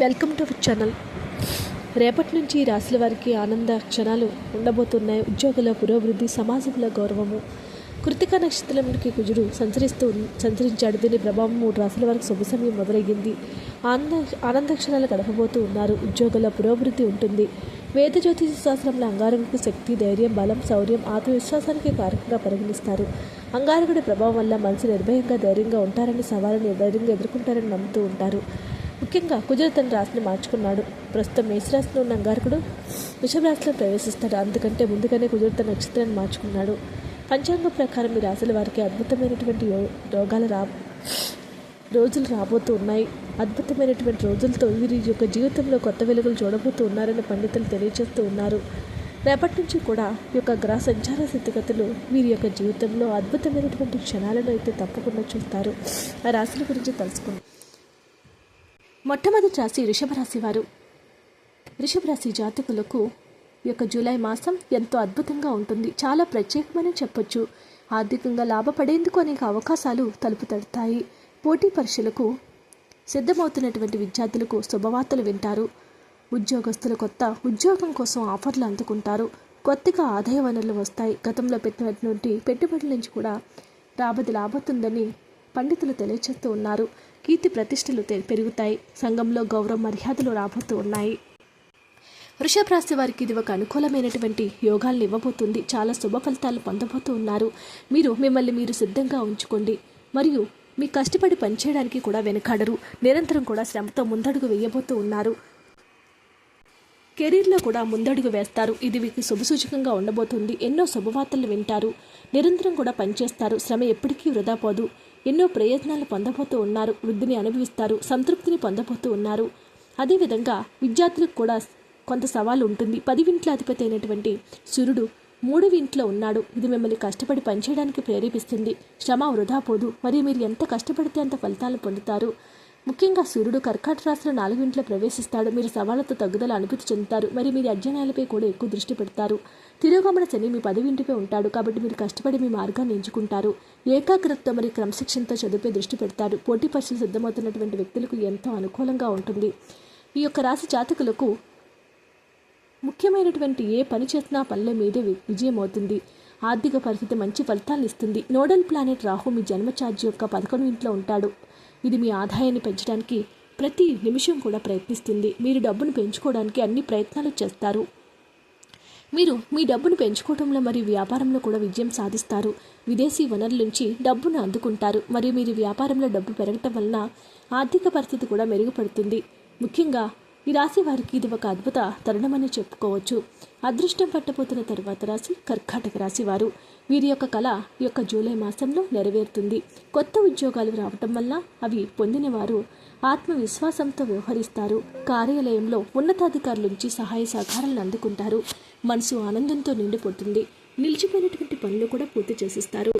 Welcome to our channel. రేపటి నుంచి ఈ రాశుల వారికి ఆనంద క్షణాలు ఉండబోతున్నాయి. ఉద్యోగుల పురోభివృద్ధి సమాజంలో గౌరవము. కృతిక నక్షత్రంలోకి కుజుడు సంచరిస్తూ సంచరించాడు. దీని ప్రభావం మూడు రాశుల వారికి శుభ సమయం మొదలయ్యింది. ఆనంద ఆనంద క్షణాలు గడపబోతూ ఉన్నారు. ఉద్యోగుల పురోభివృద్ధి ఉంటుంది. వేద జ్యోతిష శాస్త్రంలో అంగారకుడికి శక్తి ధైర్యం బలం శౌర్యం ఆత్మవిశ్వాసానికి కారకంగా పరిగణిస్తారు. అంగారకుడి ప్రభావం వల్ల మనసు నిర్భయంగా ధైర్యంగా ఉంటారని సవాళ్ళని ధైర్యంగా ఎదుర్కొంటారని నమ్ముతూ ఉంటారు. ముఖ్యంగా కుజుడు తన రాశిని మార్చుకున్నాడు. ప్రస్తుతం మేషరాశిలో ఉన్న అంగారకుడు వృషభరాశిలో ప్రవేశిస్తాడు. అందుకంటే ముందుగానే కుజుడు తన నక్షత్రాన్ని మార్చుకున్నాడు. పంచాంగం ప్రకారం ఈ రాశుల వారికి అద్భుతమైనటువంటి యో రా రోజులు రాబోతూ ఉన్నాయి. అద్భుతమైనటువంటి రోజులతో వీరి యొక్క జీవితంలో కొత్త వెలుగులు చూడబోతూ ఉన్నారని పండితులు తెలియజేస్తూ ఉన్నారు. రేపటి నుంచి కూడా ఈ యొక్క గ్రహ సంచార స్థితిగతులు వీరి యొక్క జీవితంలో అద్భుతమైనటువంటి క్షణాలను అయితే తప్పకుండా చూస్తారు. ఆ రాశుల గురించి తెలుసుకుందాం. మొట్టమొదటి రాశి వృషభ వారు వృషభ జాతకులకు ఈ యొక్క జూలై మాసం ఎంతో అద్భుతంగా ఉంటుంది. చాలా ప్రత్యేకమని చెప్పొచ్చు. ఆర్థికంగా లాభపడేందుకు అనేక అవకాశాలు తలుపు తడతాయి. పోటీ పరీక్షలకు సిద్ధమవుతున్నటువంటి విద్యార్థులకు శుభవార్తలు వింటారు. ఉద్యోగస్తులు కొత్త ఉద్యోగం కోసం ఆఫర్లు అందుకుంటారు. కొత్తగా ఆదాయ వనరులు వస్తాయి. గతంలో పెట్టినటువంటి పెట్టుబడుల నుంచి కూడా రాబడి లాభతుందని పండితులు తెలియచేస్తూ ఉన్నారు. కీర్తి ప్రతిష్టలు పెరుగుతాయి. సంఘంలో గౌరవ మర్యాదలు రాబోతూ ఉన్నాయి. వృషభ రాశి వారికి ఇది ఒక అనుకూలమైనటువంటి యోగాలను ఇవ్వబోతుంది. చాలా శుభ ఫలితాలు పొందబోతూ ఉన్నారు. మీరు మిమ్మల్ని మీరు సిద్ధంగా ఉంచుకోండి. మరియు మీ కష్టపడి పనిచేయడానికి కూడా వెనకాడరు. నిరంతరం కూడా శ్రమతో ముందడుగు వేయబోతూ ఉన్నారు. కెరీర్లో కూడా ముందడుగు వేస్తారు. ఇది మీకు శుభసూచకంగా ఉండబోతుంది. ఎన్నో శుభవార్తలు వింటారు. నిరంతరం కూడా పనిచేస్తారు. శ్రమ ఎప్పటికీ వృధా పోదు. ఎన్నో ప్రయత్నాలు పొందబోతూ ఉన్నారు వృద్ధిని అనుభవిస్తారు సంతృప్తిని పొందబోతూ ఉన్నారు. అదేవిధంగా విద్యార్థులకు కూడా కొంత సవాలు ఉంటుంది. పదివింట్ల అధిపతి అయినటువంటి సూర్యుడు మూడు ఇంట్లో ఉన్నాడు. ఇది మిమ్మల్ని కష్టపడి పనిచేయడానికి ప్రేరేపిస్తుంది. శ్రమ వృధా పోదు. మరియు మీరు ఎంత కష్టపడితే అంత ఫలితాలు పొందుతారు. ముఖ్యంగా సూర్యుడు కర్కాట రాశిలో నాలుగింట్లో ప్రవేశిస్తాడు. మీరు సవాళ్ళతో తగ్గుదల అనుభూతి చెందుతారు. మరి మీరు అధ్యయనాలపై కూడా ఎక్కువ దృష్టి పెడతారు. తిరోగమన శని మీ పదవింటిపై ఉంటాడు కాబట్టి మీరు కష్టపడి మీ మార్గాన్ని ఎంచుకుంటారు. ఏకాగ్రతతో మరియు క్రమశిక్షణతో చదువుపై దృష్టి పెడతారు పోటీ పరీక్షలు సిద్ధమవుతున్నటువంటి వ్యక్తులకు ఎంతో అనుకూలంగా ఉంటుంది. ఈ యొక్క రాశి జాతకులకు ముఖ్యమైనటువంటి ఏ పని చేసినా పనుల మీదే వి- విజయం అవుతుంది. ఆర్థిక పరిస్థితి మంచి ఫలితాలను ఇస్తుంది. నోడల్ ప్లానెట్ రాహు మీ జన్మ ఛార్జ్ యొక్క పదకొండు ఇంట్లో ఉంటాడు. ఇది మీ ఆదాయాన్ని పెంచడానికి ప్రతి నిమిషం కూడా ప్రయత్నిస్తుంది. మీరు డబ్బును పెంచుకోవడానికి అన్ని ప్రయత్నాలు చేస్తారు. మీరు మీ డబ్బును పెంచుకోవడంలో మరియు వ్యాపారంలో కూడా విజయం సాధిస్తారు. విదేశీ వనరుల నుంచి డబ్బును అందుకుంటారు. మరియు మీరు వ్యాపారంలో డబ్బు పెరగటం వలన ఆర్థిక పరిస్థితి కూడా మెరుగుపడుతుంది. ముఖ్యంగా ఈ రాశి వారికి ఇది ఒక అద్భుత తరుణమని చెప్పుకోవచ్చు. అదృష్టం పట్టబోతున్న తర్వాత రాశి కర్కాటక రాశి వారు. వీరి యొక్క కళ ఈ యొక్క జూలై మాసంలో నెరవేరుతుంది. కొత్త ఉద్యోగాలు రావటం వల్ల అవి పొందిన వారు ఆత్మవిశ్వాసంతో వ్యవహరిస్తారు. కార్యాలయంలో ఉన్నతాధికారుల నుంచి సహాయ సహకారాలను అందుకుంటారు. మనసు ఆనందంతో నిండిపోతుంది. నిలిచిపోయినటువంటి పనులు కూడా పూర్తి చేసిస్తారు.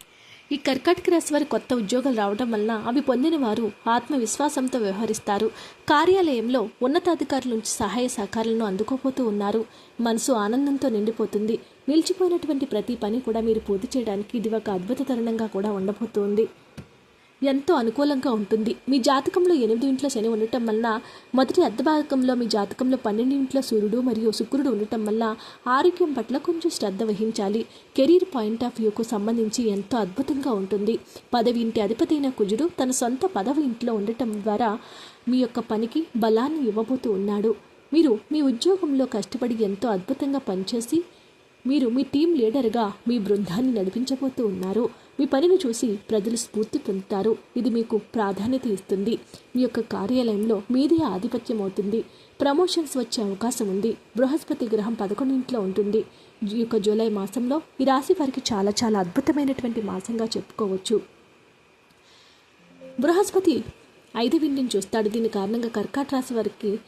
ఈ కర్కాటక రాశి వారి కొత్త ఉద్యోగాలు రావడం వలన అవి పొందిన వారు ఆత్మవిశ్వాసంతో వ్యవహరిస్తారు. కార్యాలయంలో ఉన్నతాధికారుల నుంచి సహాయ సహకారాలను అందుకోపోతూ ఉన్నారు. మనసు ఆనందంతో నిండిపోతుంది. నిలిచిపోయినటువంటి ప్రతి పని కూడా మీరు పూర్తి చేయడానికి ఇది ఒక అద్భుత తరుణంగా కూడా ఉండబోతుంది. ఎంతో అనుకూలంగా ఉంటుంది. మీ జాతకంలో ఎనిమిది ఇంట్లో శని ఉండటం వలన మొదటి అర్ధభాగంలో మీ జాతకంలో పన్నెండు ఇంట్లో సూర్యుడు మరియు శుక్రుడు ఉండటం వల్ల ఆరోగ్యం పట్ల కొంచెం శ్రద్ధ వహించాలి. కెరీర్ పాయింట్ ఆఫ్ వ్యూకు సంబంధించి ఎంతో అద్భుతంగా ఉంటుంది. పదవి ఇంటి అధిపతైన కుజుడు తన సొంత పదవి ఇంట్లో ఉండటం ద్వారా మీ యొక్క పనికి బలాన్ని ఇవ్వబోతూ ఉన్నాడు. మీరు మీ ఉద్యోగంలో కష్టపడి ఎంతో అద్భుతంగా పనిచేసి మీరు మీ టీం లీడర్గా మీ బృందాన్ని నడిపించబోతూ ఉన్నారు. మీ పనిని చూసి ప్రజలు స్ఫూర్తి పొందుతారు. ఇది మీకు ప్రాధాన్యత ఇస్తుంది. మీ యొక్క కార్యాలయంలో మీదే ఆధిపత్యం అవుతుంది. ప్రమోషన్స్ వచ్చే అవకాశం ఉంది. బృహస్పతి గ్రహం పదకొండింట్లో ఉంటుంది. ఈ యొక్క జూలై మాసంలో ఈ రాశి వారికి చాలా చాలా అద్భుతమైనటువంటి మాసంగా చెప్పుకోవచ్చు. బృహస్పతి ఐదు విండిని చూస్తాడు. దీని కారణంగా కర్కాట రాశి వారికి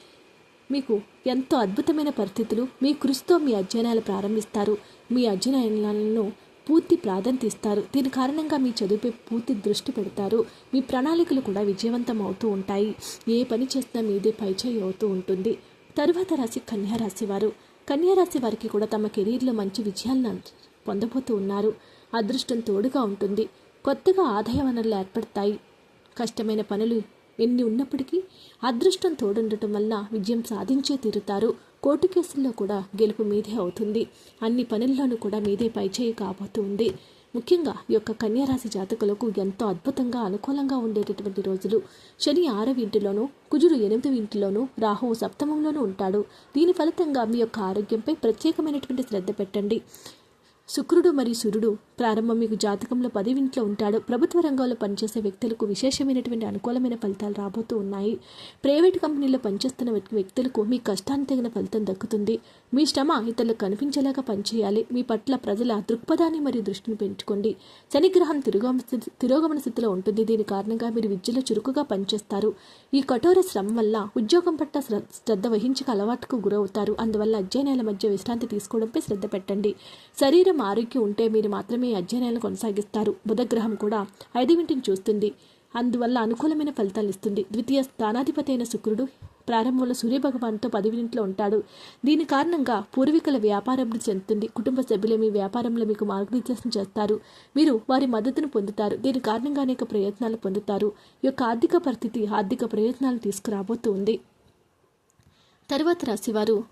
మీకు ఎంతో అద్భుతమైన పరిస్థితులు. మీ కృషితో మీ అధ్యయనాలు ప్రారంభిస్తారు. మీ అధ్యయనాలను పూర్తి ప్రాధాన్యత ఇస్తారు దీని కారణంగా మీ చదువుపై పూర్తి దృష్టి పెడతారు. మీ ప్రణాళికలు కూడా విజయవంతం అవుతూ ఉంటాయి. ఏ పని చేసినా మీదే పైచేయి అవుతూ ఉంటుంది. తరువాత రాశి కన్యారాశి వారు కన్యారాశి వారికి కూడా తమ కెరీర్లో మంచి విజయాలను పొందబోతూ ఉన్నారు. అదృష్టం తోడుగా ఉంటుంది. కొత్తగా ఆదాయ వనరులు ఏర్పడతాయి. కష్టమైన పనులు ఎన్ని ఉన్నప్పటికీ అదృష్టం తోడుండటం వల్ల విజయం సాధించే తీరుతారు. కోర్టు కేసుల్లో కూడా గెలుపు మీదే అవుతుంది. అన్ని పనుల్లోనూ కూడా మీదే పైచేయి కాబోతుంది ముఖ్యంగా ఈ యొక్క కన్యారాశి జాతకులకు ఎంతో అద్భుతంగా అనుకూలంగా ఉండేటటువంటి రోజులు. శని ఆరవ ఇంటిలోనూ కుజుడు ఎనిమిదవ ఇంటిలోనూ రాహువు సప్తమంలోనూ ఉంటాడు. దీని ఫలితంగా మీ యొక్క ఆరోగ్యంపై ప్రత్యేకమైనటువంటి శ్రద్ధ పెట్టండి. శుక్రుడు మరియు సూర్యుడు ప్రారంభం మీకు జాతకంలో పదివింట్లో ఉంటాడు. ప్రభుత్వ రంగంలో పనిచేసే వ్యక్తులకు విశేషమైనటువంటి అనుకూలమైన ఫలితాలు రాబోతూ ఉన్నాయి. ప్రైవేట్ కంపెనీలో పనిచేస్తున్న వ్యక్తులకు మీ కష్టానికి తగిన ఫలితం దక్కుతుంది. మీ శ్రమ ఇతరులకు కనిపించేలాగా పనిచేయాలి. మీ పట్ల ప్రజల దృక్పథాన్ని మరియు దృష్టిని పెంచుకోండి. శనిగ్రహం తిరోగమన తిరోగమన స్థితిలో ఉంటుంది. దీని కారణంగా మీరు విద్యలో చురుకుగా పనిచేస్తారు. ఈ కఠోర శ్రమ వల్ల ఉద్యోగం పట్ల శ్రద్ధ వహించక అలవాటుకు గురవుతారు. అందువల్ల అధ్యయనాల మధ్య విశ్రాంతి తీసుకోవడంపై శ్రద్ధ పెట్టండి. శరీరం ఆరోగ్యం ఉంటే మీరు మాత్రమే అధ్యయనాలు కొనసాగిస్తారు. బుధగ్రహం కూడా ఐదింటిని చూస్తుంది. అందువల్ల అనుకూలమైన ఫలితాలు ఇస్తుంది. ద్వితీయ స్థానాధిపతి అయిన శుక్రుడు ప్రారంభంలో సూర్యభగవాన్తో పదివింట్లో ఉంటాడు. దీని కారణంగా పూర్వీకుల వ్యాపారాభివృద్ధి చెందుతుంది. కుటుంబ సభ్యులు మీ వ్యాపారంలో మీకు మార్గనిర్దేశం చేస్తారు. మీరు వారి మద్దతును పొందుతారు. దీని కారణంగా అనేక ప్రయత్నాలు పొందుతారు. ఈ యొక్క ఆర్థిక పరిస్థితి ఆర్థిక ప్రయత్నాలు తీసుకురాబోతూ ఉంది. తర్వాత రాశివారు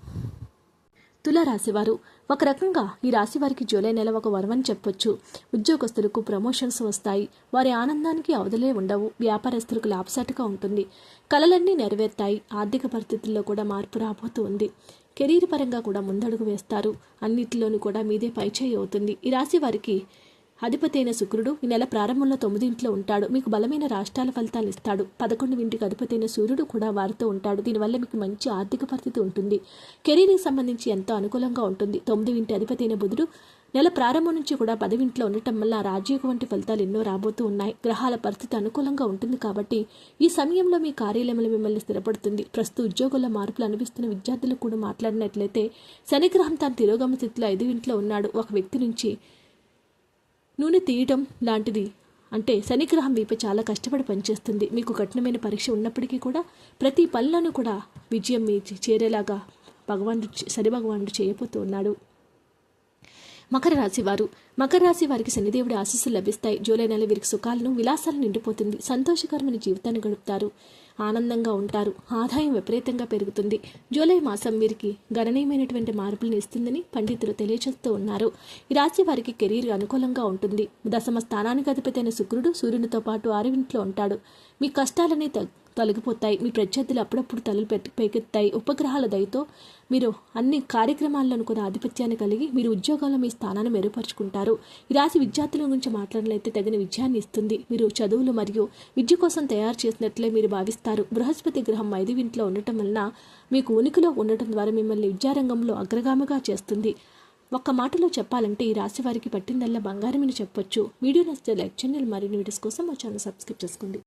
తులారాశివారు ఒక రకంగా ఈ రాశి వారికి జూలై నెల ఒక వరమని చెప్పొచ్చు. ఉద్యోగస్తులకు ప్రమోషన్స్ వస్తాయి. వారి ఆనందానికి అవధులే ఉండవు. వ్యాపారస్తులకు లాభసాటిగా ఉంటుంది. కలలన్నీ నెరవేర్తాయి. ఆర్థిక పరిస్థితుల్లో కూడా మార్పు రాబోతూ ఉంది. కెరీర్ పరంగా కూడా ముందడుగు వేస్తారు. అన్నిటిలోనూ కూడా మీదే పైచేయి అవుతుంది. ఈ రాశి వారికి అధిపతి అయిన శుక్రుడు ఈ నెల ప్రారంభంలో తొమ్మిది ఇంట్లో ఉంటాడు. మీకు బలమైన రాష్ట్రాల ఫలితాలు ఇస్తాడు. పదకొండు ఇంటికి అధిపతి అయిన సూర్యుడు కూడా వారితో ఉంటాడు. దీనివల్ల మీకు మంచి ఆర్థిక పరిస్థితి ఉంటుంది. కెరీర్కి సంబంధించి ఎంతో అనుకూలంగా ఉంటుంది. తొమ్మిది ఇంటి అధిపతి అయిన బుధుడు నెల ప్రారంభం నుంచి కూడా పదవింట్లో ఉండటం వల్ల రాజయోగ వంటి ఫలితాలు ఎన్నో రాబోతూ ఉన్నాయి. గ్రహాల పరిస్థితి అనుకూలంగా ఉంటుంది కాబట్టి ఈ సమయంలో మీ కార్యాలయంలో మిమ్మల్ని స్థిరపడుతుంది. ప్రస్తుత ఉద్యోగుల్లో మార్పులు అనిపిస్తున్న విద్యార్థులు కూడా మాట్లాడినట్లయితే శనిగ్రహం తన తిరోగమ స్థితిలో ఐదు ఇంట్లో ఉన్నాడు. ఒక వ్యక్తి నుంచి నూనె తీయటం లాంటిది అంటే శనిగ్రహం మీపై చాలా కష్టపడి పనిచేస్తుంది. మీకు కఠినమైన పరీక్ష ఉన్నప్పటికీ కూడా ప్రతి పనిలోనూ కూడా విజయం మీ చేరేలాగా భగవానుడు శని భగవానుడు చేయబోతూ ఉన్నాడు. మకర రాశి వారు. మకర రాశి వారికి శనిదేవుడి ఆశీస్సులు లభిస్తాయి. జూలై నెల వీరికి సుఖాలను విలాసాలు నిండిపోతుంది. సంతోషకరమైన జీవితాన్ని గడుపుతారు. ఆనందంగా ఉంటారు. ఆదాయం విపరీతంగా పెరుగుతుంది. జూలై మాసం వీరికి గణనీయమైనటువంటి మార్పులను ఇస్తుందని పండితులు తెలియజేస్తూ ఉన్నారు. ఈ రాశి వారికి కెరీర్ అనుకూలంగా ఉంటుంది. దశమ స్థానానికి అధిపతి అయిన శుక్రుడు సూర్యునితో పాటు ఆరువింట్లో ఉంటాడు. మీ కష్టాలని తగ్ తొలగిపోతాయి. మీ ప్రత్యర్థులు అప్పుడప్పుడు తలలు పెకెత్తాయి ఉపగ్రహాల దయతో మీరు అన్ని కార్యక్రమాల్లోనూ కూడా ఆధిపత్యాన్ని కలిగి మీరు ఉద్యోగాల్లో మీ స్థానాన్ని మెరుగుపరుచుకుంటారు. ఈ రాశి విద్యార్థుల గురించి మాట్లాడినట్లయితే తగిన విజయాన్ని ఇస్తుంది. మీరు చదువులు మరియు విద్య కోసం తయారు చేసినట్లే మీరు భావిస్తారు. బృహస్పతి గ్రహం ఐదు ఇంట్లో ఉండటం వలన మీకు ఉనికిలో ఉండటం ద్వారా మిమ్మల్ని విద్యారంగంలో అగ్రగామిగా చేస్తుంది. ఒక్క మాటలో చెప్పాలంటే ఈ రాశి వారికి పట్టిందల్లా బంగారమని చెప్పొచ్చు. వీడియో నచ్చితే లైక్ చేయండి. మరిన్ని వీడియోస్ కోసం మా ఛానల్ సబ్స్క్రైబ్ చేసుకోండి.